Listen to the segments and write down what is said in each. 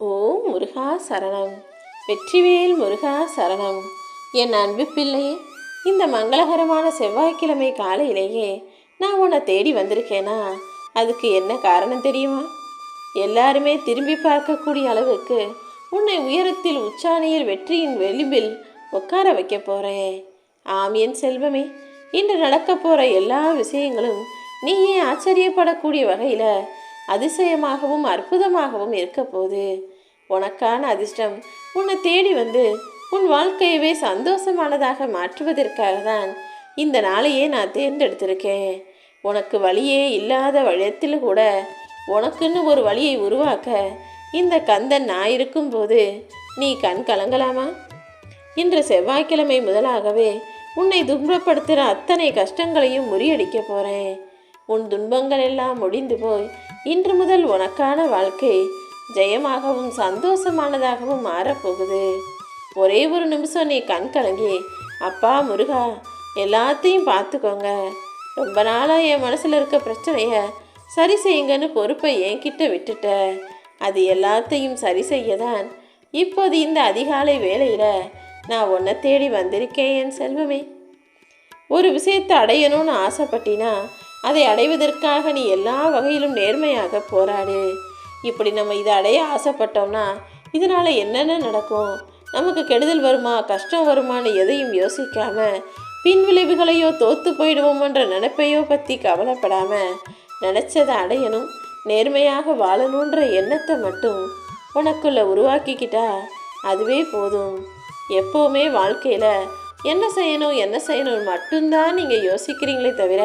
ஓம் முருகா சரணம். வெற்றிவேல் முருகா சரணம். என் அன்பு பிள்ளையே இந்த மங்களகரமான செவ்வாய்க்கிழமை காலையிலேயே நான் உன்னை தேடி வந்திருக்கேனா? அதுக்கு என்ன காரணம் தெரியுமா? எல்லாருமே திரும்பி பார்க்கக்கூடிய அளவுக்கு உன்னை உயரத்தில் உச்சாணியில் வெற்றியின் வெளிம்பில் உட்கார வைக்க போகிறேன் ஆம் என் செல்வமே இன்று நடக்க போகிற எல்லா விஷயங்களும் நீயே ஆச்சரியப்படக்கூடிய வகையில் அதிசயமாகவும் அற்புதமாகவும் இருக்க போது உனக்கான அதிர்ஷ்டம் உன்னை தேடி வந்து உன் வாழ்க்கையவே சந்தோஷமானதாக மாற்றுவதற்காக தான் இந்த நாளையே நான் தேர்ந்தெடுத்திருக்கேன். உனக்கு வழியே இல்லாத வழியத்தில் கூட உனக்குன்னு ஒரு வழியை உருவாக்க இந்த கந்தன் நான் இருக்கும்போது நீ கண் கலங்கலாமா? இன்று செவ்வாய்க்கிழமை முதலாகவே உன்னை துன்பப்படுத்துகிற அத்தனை கஷ்டங்களையும் முறியடிக்க போகிறேன் உன் துன்பங்கள் எல்லாம் முடிந்து போய் இன்று முதல் உனக்கான வாழ்க்கை ஜெயமாகவும் சந்தோஷமானதாகவும் மாறப்போகுது. ஒரே ஒரு நிமிஷம் நீ கண் கலங்கி அப்பா முருகா எல்லாத்தையும் பார்த்துக்கோங்க. ரொம்ப நாளாக என் மனசில் இருக்க பிரச்சனையை சரி செய்யுங்கன்னு பொறுப்பை என்கிட்ட விட்டுட்ட. அது எல்லாத்தையும் சரி செய்ய தான் இப்போது இந்த அதிகாலை வேளையில் நான் உன்னை தேடி வந்திருக்கேன் என் செல்வமே. ஒரு விஷயத்தை அடையணும்னு ஆசைப்பட்டினா அதை அடைவதற்காக நீ எல்லா வகையிலும் நேர்மையாக போராடு. இப்படி நம்ம இதை அடைய ஆசைப்பட்டோம்னா இதனால் என்னென்ன நடக்கும்? நமக்கு கெடுதல் வருமா கஷ்டம் வருமான்னு எதையும் யோசிக்காம பின் விளைவுகளையோ தோத்து போயிடுவோமன்ற நினைப்பையோ பற்றி கவலைப்படாம நினச்சதை அடையணும் நேர்மையாக வாழணுன்ற எண்ணத்தை மட்டும் உனக்குள்ள உருவாக்கிக்கிட்டா அதுவே போதும். எப்போவுமே வாழ்க்கையில் என்ன செய்யணும் என்ன செய்யணும் மட்டும்தான் நீங்கள் யோசிக்கிறீங்களே தவிர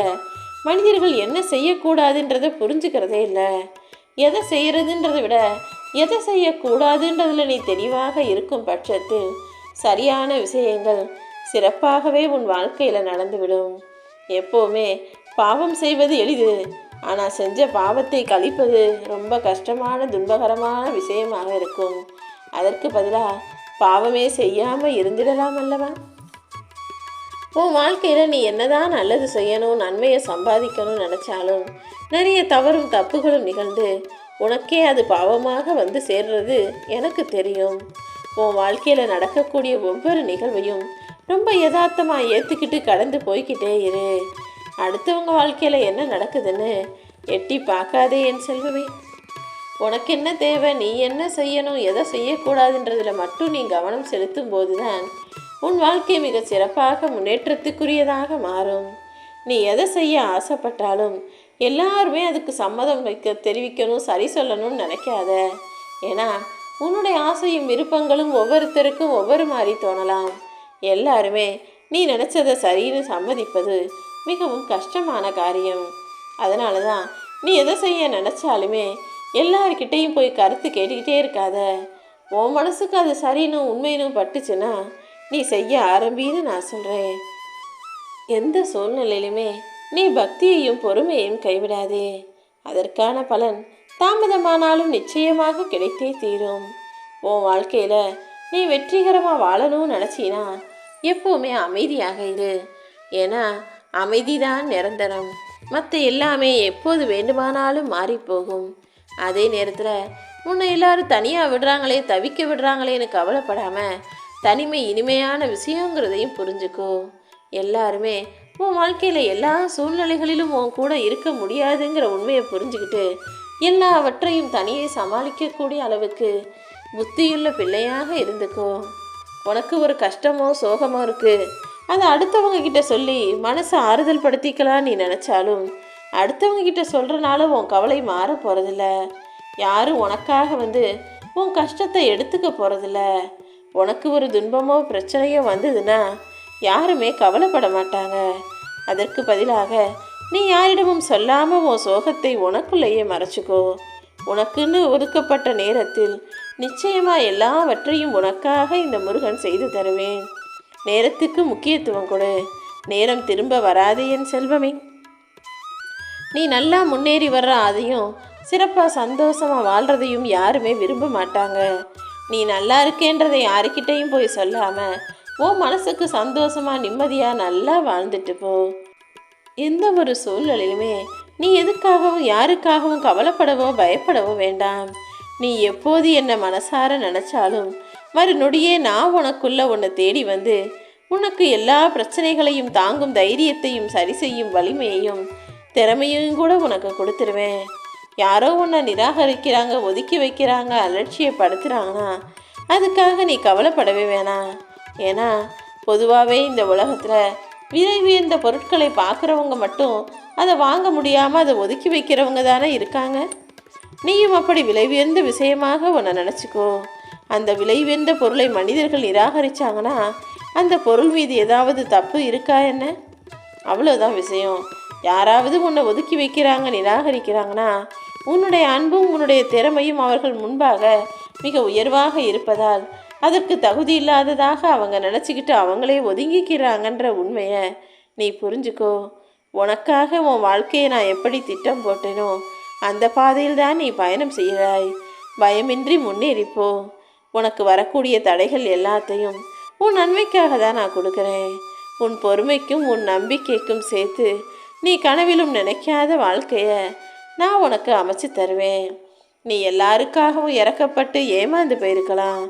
மனிதர்கள் என்ன செய்யக்கூடாதுன்றதை புரிஞ்சுக்கிறதே இல்லை. எதை செய்யறதுன்றதை விட எதை செய்யக்கூடாதுன்றதில் நீ தெளிவாக இருக்கும் பட்சத்தில் சரியான விஷயங்கள் சிறப்பாகவே உன் வாழ்க்கையில் நடந்துவிடும். எப்போவுமே பாவம் செய்வது எளிது ஆனால் செஞ்ச பாவத்தை கழிப்பது ரொம்ப கஷ்டமான துன்பகரமான விஷயமாக இருக்கும். அதற்கு பதிலாக பாவமே செய்யாமல் இருந்திடலாம் அல்லவா? உன் வாழ்க்கையில் நீ என்னதான் நல்லது செய்யணும் நன்மையை சம்பாதிக்கணும்னு நினச்சாலும் நிறைய தவறும் தப்புகளும் நிகழ்ந்து உனக்கே அது பாவமாக வந்து சேர்றது எனக்கு தெரியும். உன் வாழ்க்கையில் நடக்கக்கூடிய ஒவ்வொரு நிகழ்வையும் ரொம்ப யதார்த்தமாக ஏற்றுக்கிட்டு கடந்து போய்க்கிட்டே இரு. அடுத்தவங்க வாழ்க்கையில் என்ன நடக்குதுன்னு எட்டி பார்க்காதே என் செல்வமே. உனக்கு என்ன தேவை நீ என்ன செய்யணும் எதை செய்யக்கூடாதுன்றதில் மட்டும் நீ கவனம் செலுத்தும் போது தான் உன் வாழ்க்கை மிக சிறப்பாக முன்னேற்றத்துக்குரியதாக மாறும். நீ எதை செய்ய ஆசைப்பட்டாலும் எல்லாருமே அதுக்கு சம்மதம் வைக்க தெரிவிக்கணும் சரி சொல்லணும்னு நினைக்காத. ஏன்னா உன்னுடைய ஆசையும் விருப்பங்களும் ஒவ்வொருத்தருக்கும் ஒவ்வொரு மாதிரி தோணலாம். எல்லாருமே நீ நினச்சதை சரின்னு சம்மதிப்பது மிகவும் கஷ்டமான காரியம். அதனால தான் நீ எதை செய்ய நினச்சாலுமே எல்லார்கிட்டேயும் போய் கருத்து கேட்டுக்கிட்டே இருக்காத. உன் மனசுக்கு அது சரின்னு உண்மைன்னு பட்டுச்சுன்னா நீ செய்ய ஆரம்பின்னு நான் சொல்கிறேன் எந்த சூழ்நிலையிலுமே நீ பக்தியையும் பொறுமையையும் கைவிடாதே. அதற்கான பலன் தாமதமானாலும் நிச்சயமாக கிடைத்தே தீரும். உன் வாழ்க்கையில் நீ வெற்றிகரமாக வாழணும்னு நினச்சினா எப்போவுமே அமைதியாக இரு. ஏன்னா அமைதிதான் நிரந்தரம். மற்ற எல்லாமே எப்போது வேண்டுமானாலும் மாறிப்போகும். அதே நேரத்தில் உன்னை எல்லாரும் தனியாக விடுறாங்களே தவிக்க விடுறாங்களேன்னு கவலைப்படாமல் தனிமை இனிமையான விஷயங்கிறதையும் புரிஞ்சுக்கோ. எல்லாருமே உன் வாழ்க்கையில் எல்லா சூழ்நிலைகளிலும் உன் கூட இருக்க முடியாதுங்கிற உண்மையை புரிஞ்சுக்கிட்டு எல்லாவற்றையும் தனியே சமாளிக்கக்கூடிய அளவுக்கு புத்தியுள்ள பிள்ளையாக இருந்துக்கோ. உனக்கு ஒரு கஷ்டமோ சோகமோ இருக்குது அதை அடுத்தவங்க கிட்ட சொல்லி மனசை ஆறுதல் படுத்திக்கலாம் நீ நினச்சாலும் அடுத்தவங்க கிட்ட சொல்கிறனால உன் கவலை மாற போகிறதில்ல யாரும் உனக்காக வந்து உன் கஷ்டத்தை எடுத்துக்க போகிறதில்ல உனக்கு ஒரு துன்பமோ பிரச்சனையோ வந்ததுன்னா யாருமே கவலைப்பட மாட்டாங்க. அதற்கு பதிலாக நீ யாரிடமும் சொல்லாமல் உன் சோகத்தை உனக்குள்ளேயே மறைச்சிக்கோ. உனக்குன்னு ஒதுக்கப்பட்ட நேரத்தில் நிச்சயமா எல்லாவற்றையும் உனக்காக இந்த முருகன் செய்து தருவேன். நேரத்துக்கு முக்கியத்துவம் கொடு. நேரம் திரும்ப வராது என் செல்வமே. நீ நல்லா முன்னேறி வர்ற அதையும் சிறப்பாக சந்தோஷமாக வாழ்கிறதையும் யாருமே விரும்ப மாட்டாங்க. நீ நல்லா இருக்கேன்றதை யாருக்கிட்டையும் போய் சொல்லாமல் உன் மனசுக்கு சந்தோஷமாக நிம்மதியாக நல்லா வாழ்ந்துட்டு போ. எந்த ஒரு சூழ்நிலையுமே நீ எதுக்காகவும் யாருக்காகவும் கவலைப்படவோ பயப்படவோ வேண்டாம். நீ எப்போது என்னை மனசார நினச்சாலும் மறுநொடியே நான் உனக்குள்ள உன்னை தேடி வந்து உனக்கு எல்லா பிரச்சனைகளையும் தாங்கும் தைரியத்தையும் சரி செய்யும் வலிமையையும் திறமையும் கூட உனக்கு கொடுத்துருவேன். யாரோ உன்னை நிராகரிக்கிறாங்க ஒதுக்கி வைக்கிறாங்க அலட்சியப்படுத்துகிறாங்கன்னா அதுக்காக நீ கவலைப்படவே வேணாம். ஏன்னா பொதுவாகவே இந்த உலகத்தில் விலை உயர்ந்த பொருட்களை பார்க்குறவங்க மட்டும் அதை வாங்க முடியாமல் அதை ஒதுக்கி வைக்கிறவங்க தானே இருக்காங்க. நீயும் அப்படி விலை உயர்ந்த விஷயமாக உன்னை நினச்சிக்கோ. அந்த விலை உயர்ந்த பொருளை மனிதர்கள் நிராகரித்தாங்கன்னா அந்த பொருள் மீது ஏதாவது தப்பு இருக்கா என்ன? அவ்வளோதான் விஷயம். யாராவது உன்னை ஒதுக்கி வைக்கிறாங்க நிராகரிக்கிறாங்கன்னா உன்னுடைய அன்பும் உன்னுடைய திறமையும் அவர்கள் முன்பாக மிக உயர்வாக இருப்பதால் அதற்கு தகுதி இல்லாததாக அவங்க நினச்சிக்கிட்டு அவங்களே ஒதுங்கிக்கிறாங்கன்ற உண்மையை நீ புரிஞ்சுக்கோ. உனக்காக உன் வாழ்க்கையை நான் எப்படி திட்டம் போட்டேனோ அந்த பாதையில் தான் நீ பயணம் செய்கிறாய். பயமின்றி முன்னேறிப்போ. உனக்கு வரக்கூடிய தடைகள் எல்லாத்தையும் உன் நன்மைக்காக தான் நான் கொடுக்குறேன். உன் பொறுமைக்கும் உன் நம்பிக்கைக்கும் சேர்த்து நீ கனவிலும் நினைக்காத வாழ்க்கையை நான் உனக்கு அமைச்சு தருவேன். நீ எல்லாருக்காகவும் இறக்கப்பட்டு ஏமாந்து போயிருக்கலாம்.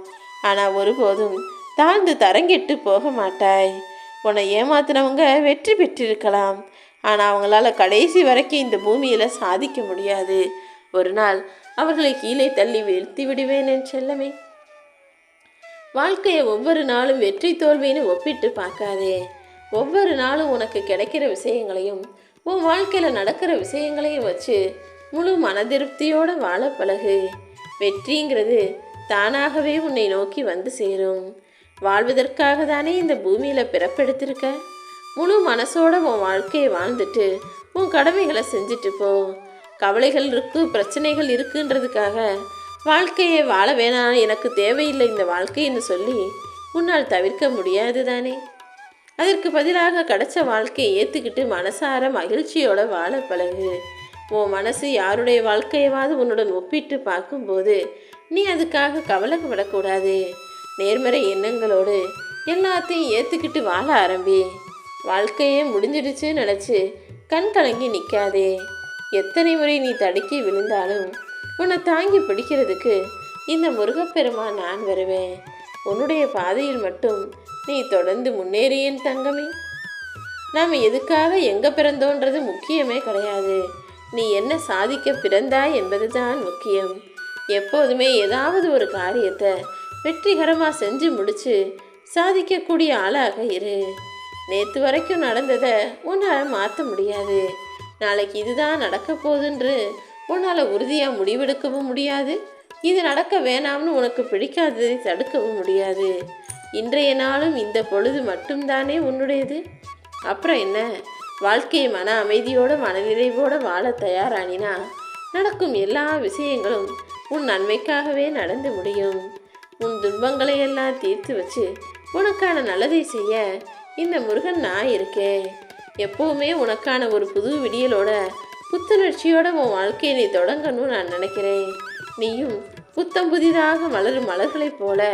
ஆனால் ஒருபோதும் தாழ்ந்து தரங்கிட்டு போக மாட்டாய். உன்னை ஏமாத்தினவங்க வெற்றி பெற்றிருக்கலாம். ஆனால் அவங்களால கடைசி வரைக்கும் இந்த பூமியில் சாதிக்க முடியாது. ஒரு நாள் அவர்களை கீழே தள்ளி வீழ்த்தி விடுவேன் என் செல்லமே. வாழ்க்கையை ஒவ்வொரு நாளும் வெற்றி தோல்வின்னு ஒப்பிட்டு பார்க்காதே. ஒவ்வொரு நாளும் உனக்கு கிடைக்கிற விஷயங்களையும் உன் வாழ்க்கையில் நடக்கிற விஷயங்களையும் வச்சு முழு மனதிருப்தியோடு வாழ பழகு. வெற்றிங்கிறது தானாகவே உன்னை நோக்கி வந்து சேரும். வாழ்வதற்காக தானே இந்த பூமியில் பிறப்பெடுத்திருக்க? முழு மனசோட உன் வாழ்க்கையை வாழ்ந்துட்டு உன் கடமைகளை செஞ்சுட்டு போ. கவலைகள் இருக்கு பிரச்சனைகள் இருக்குன்றதுக்காக வாழ்க்கையை வாழ வேணாம் எனக்கு தேவையில்லை இந்த வாழ்க்கைன்னு சொல்லி உன்னால் தவிர்க்க முடியாது தானே? அதற்கு பதிலாக கிடைச்ச வாழ்க்கையை ஏற்றுக்கிட்டு மனசார மகிழ்ச்சியோட வாழ பழகு. உன் மனசு யாருடைய வாழ்க்கையவாவது உன்னுடன் ஒப்பிட்டு பார்க்கும்போது நீ அதுக்காக கவலைப்படக்கூடாது. நேர்மறை எண்ணங்களோடு எல்லாத்தையும் ஏற்றுக்கிட்டு வாழ ஆரம்பி. வாழ்க்கையே முடிஞ்சிடுச்சு நினச்சி கண் கலங்கி நிற்காதே எத்தனை முறை நீ தடுக்கி விழுந்தாலும் உன்னை தாங்கி பிடிக்கிறதுக்கு இந்த முருகப்பெருமா நான் வருவேன். உன்னுடைய பாதையில் மட்டும் நீ தொடர்ந்து முன்னேறியேன் தங்கமே. நாம் எதுக்காக எங்கே பிறந்தோன்றது முக்கியமே கிடையாது. நீ என்ன சாதிக்க பிறந்தாய் என்பது தான் முக்கியம். எப்போதுமே ஏதாவது ஒரு காரியத்தை வெற்றிகரமாக செஞ்சு முடித்து சாதிக்கக்கூடிய ஆளாக இரு. நேற்று வரைக்கும் நடந்ததை உன்னால் மாற்ற முடியாது. நாளைக்கு இதுதான் நடக்க போகுதுன்று உன்னால் உறுதியாக முடிவெடுக்கவும் முடியாது. இது நடக்க வேணாம்னு உனக்கு பிடிக்காததை தடுக்கவும் முடியாது. இன்றைய நாளும் இந்த பொழுது மட்டும்தானே உன்னுடையது? அப்புறம் என்ன? வாழ்க்கையை மன அமைதியோட மனநிறைவோட வாழ தயாரானினா நடக்கும் எல்லா விஷயங்களும் உன் நன்மைக்காகவே நடந்து முடியும். உன் துன்பங்களை எல்லாம் தீர்த்து வச்சு உனக்கான நல்லதை செய்ய இந்த முருகன் நான் இருக்கேன் எப்பவுமே உனக்கான ஒரு புது விடியலோட புத்துணர்ச்சியோட உன் வாழ்க்கையை நீ தொடங்கணும்னு நான் நினைக்கிறேன். நீயும் புத்தம் புதிதாக மலரும் மலர்களைப் போல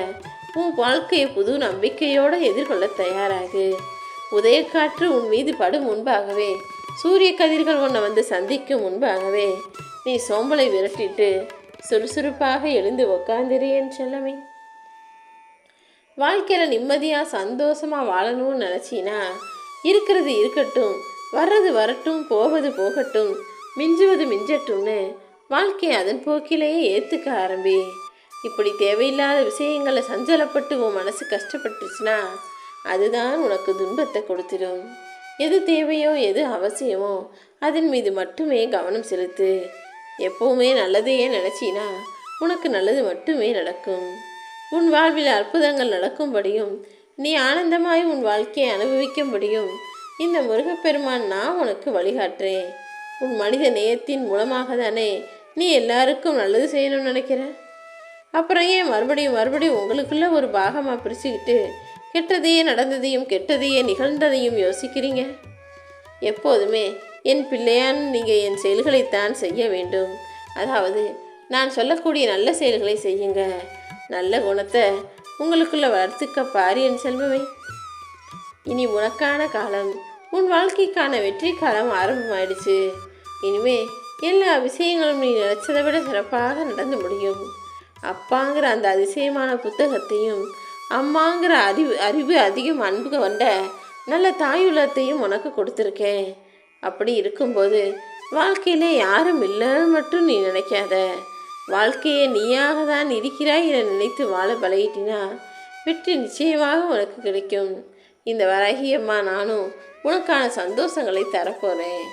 உன் வாழ்க்கையை புது நம்பிக்கையோடு எதிர்கொள்ள தயாராகு. உதயக்காற்று உன் மீது படும் முன்பாகவே சூரிய கதிர்கள் உன்னை வந்து சந்திக்கும் முன்பாகவே நீ சோம்பலை விரட்டிட்டு சுறுசுறுப்பாக எழுந்து உக்காந்திரு என் செல்லமே. வாழ்க்கையில் நிம்மதியாக சந்தோஷமாக வாழணும்னு நினச்சினா இருக்கிறது இருக்கட்டும் வர்றது வரட்டும் போவது போகட்டும் மிஞ்சுவது மிஞ்சட்டும்னு வாழ்க்கையை அதன் போக்கிலேயே ஏற்றுக்க ஆரம்பி. இப்படி தேவையில்லாத விஷயங்களை சஞ்சலப்பட்டு உன் மனசு கஷ்டப்பட்டுச்சுன்னா அதுதான் உனக்கு துன்பத்தை கொடுத்துடும். எது தேவையோ எது அவசியமோ அதன் மீது மட்டுமே கவனம் செலுத்து. எப்பவுமே நல்லதையே நினச்சினா உனக்கு நல்லது மட்டுமே நடக்கும். உன் வாழ்வில் அற்புதங்கள் நடக்கும்படியும் நீ ஆனந்தமாய் உன் வாழ்க்கையை அனுபவிக்கும்படியும் இந்த முருகப்பெருமான் நான் உனக்கு வழிகாட்டுறேன். உன் மனித நேயத்தின் மூலமாக தானே நீ எல்லாருக்கும் நல்லது செய்யணும்னு நினைக்கிற? அப்புறம் ஏன் மறுபடியும் மறுபடியும் உங்களுக்குள்ளே ஒரு பாகமாக பிரிச்சுக்கிட்டு கெட்டதையே நடந்ததையும் கெட்டதையே நிகழ்ந்ததையும் யோசிக்கிறீங்க? எப்போதுமே என் பிள்ளையான் நீங்கள் என் செயல்களைத்தான் செய்ய வேண்டும். அதாவது நான் சொல்லக்கூடிய நல்ல செயல்களை செய்யுங்க. நல்ல குணத்தை உங்களுக்குள்ளே வளர்த்துக்க பாரு என் செல்வமே. இனி உனக்கான காலம் உன் வாழ்க்கைக்கான வெற்றி காலம் ஆரம்பமாயிடுச்சு. இனிமே எல்லா விஷயங்களும் நீ நினைச்சதை விட சிறப்பாக நடந்து முடியும். அப்பாங்கிற அந்த அதிசயமான புத்தகத்தையும் அம்மாங்கிற அறிவு அறிவு அதிகம் அன்பு கொண்ட நல்ல தாயுள்ளத்தையும் உனக்கு கொடுத்துருக்கேன். அப்படி இருக்கும்போது வாழ்க்கையில யாரும் இல்லைன்னு மட்டும் நீ நினைக்காத. வாழ்க்கையை நீயாக தான் இருக்கிறாய் என நினைத்து வாழ பழகிட்டினா வெற்றி நிச்சயமாக உனக்கு கிடைக்கும். இந்த வராகியம்மா நானும் உனக்கான சந்தோஷங்களை தரப்போகிறேன்